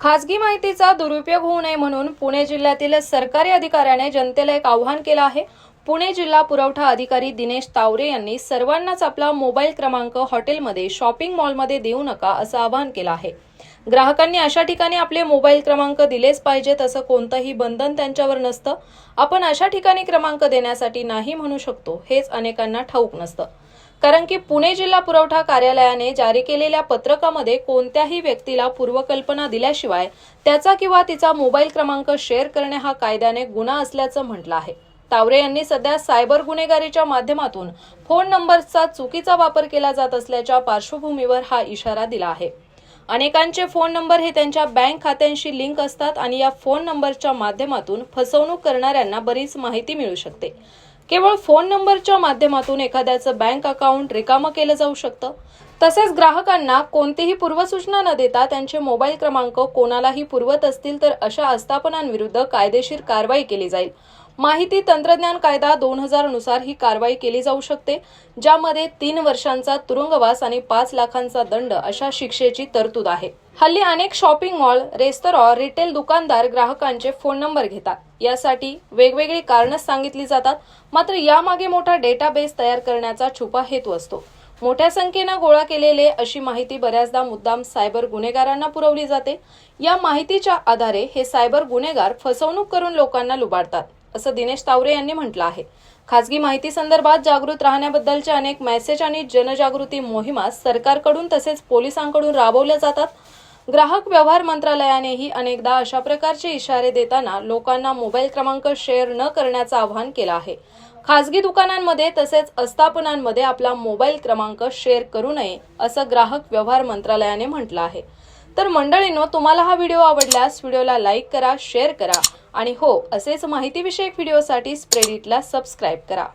खासगी माहितीचा दुरुपयोग होऊ नये म्हणून पुणे जिल्ह्यातील सरकारी अधिकाऱ्याने जनतेला एक आवाहन केलं आहे. पुणे जिल्हा पुरवठा अधिकारी दिनेश तावरे यांनी सर्वांनाच आपला मोबाईल क्रमांक हॉटेलमध्ये शॉपिंग मॉलमध्ये देऊ नका असं आवाहन केलं आहे. ग्राहकांनी अशा ठिकाणी आपले मोबाईल क्रमांक दिलेच पाहिजेत असं कोणतंही बंधन त्यांच्यावर नसतं. आपण अशा ठिकाणी क्रमांक देण्यासाठी नाही म्हणू शकतो हेच अनेकांना ठाऊक नसतं. कारण की पुणे जिल्हा पुरवठा कार्यालयाने जारी केलेल्या पत्रकामध्ये कोणत्याही व्यक्तीला पूर्वकल्पना दिल्याशिवाय त्याचा किंवा तिचा मोबाईल क्रमांक शेअर करणे हा कायद्याने गुन्हा असल्याचं म्हटलं आहे. तावरे यांनी सध्या सायबर गुन्हेगारीच्या माध्यमातून फोन नंबरचा चुकीचा वापर केला जात असल्याच्या पार्श्वभूमीवर हा इशारा दिला आहे. अनेकांचे फोन नंबर हे त्यांच्या बँक खात्यांशी लिंक असतात आणि या फोन नंबरच्या माध्यमातून फसवणूक करणाऱ्यांना बरीच माहिती मिळू शकते. केवळ फोन नंबरच्या माध्यमातून एखाद्याचं बँक अकाउंट रिकामं केलं जाऊ शकतं. तसेच ग्राहकांना कोणतीही पूर्वसूचना न देता त्यांचे मोबाईल क्रमांक कोणालाही पुरवत असतील तर अशा आस्थापनांविरुद्ध कायदेशीर कारवाई केली जाईल. माहिती तंत्रज्ञान कायदा दोन हजारनुसार ही कारवाई केली जाऊ शकते ज्यामध्ये तीन वर्षांचा तुरुंगवास आणि पाच लाखांचा दंड अशा शिक्षेची तरतूद आहे. हल्ली अनेक शॉपिंग मॉल रेस्तराँ रिटेल दुकानदार ग्राहकांचे फोन नंबर घेतात. यासाठी वेगवेगळी कारणं सांगितली जातात मात्र यामागे मोठा डेटाबेस तयार करण्याचा छुपा हेतू असतो. मोठ्या संख्येनं गोळा केलेले अशी माहिती बऱ्याचदा मुद्दाम सायबर गुन्हेगारांना पुरवली जाते. या माहितीच्या आधारे हे सायबर गुन्हेगार फसवणूक करून लोकांना लुबाडतात. असं दिनेश तावरे यांनी म्हटलं आहे. खासगी माहिती संदर्भात जागृत राहण्याबद्दलचे अनेक मेसेज आणि जनजागृती मोहिमा सरकारकडून तसेच पोलिसांकडून राबवल्या जातात. ग्राहक व्यवहार मंत्रालयानेही अनेकदा अशा प्रकारचे इशारे देताना लोकांना मोबाईल क्रमांक शेअर न करण्याचं आवाहन केलं आहे. खासगी दुकानांमध्ये तसेच आस्थापनांमध्ये आपला मोबाईल क्रमांक शेअर करू नये असं ग्राहक व्यवहार मंत्रालयाने म्हटलं आहे. तर मंडळींनो तुम्हाला हा व्हिडिओ आवडल्यास व्हिडिओला लाईक करा शेअर करा. आणि हो असेच माहितीविषयक व्हिडिओसाठी स्प्रेडिटला सबस्क्राईब करा.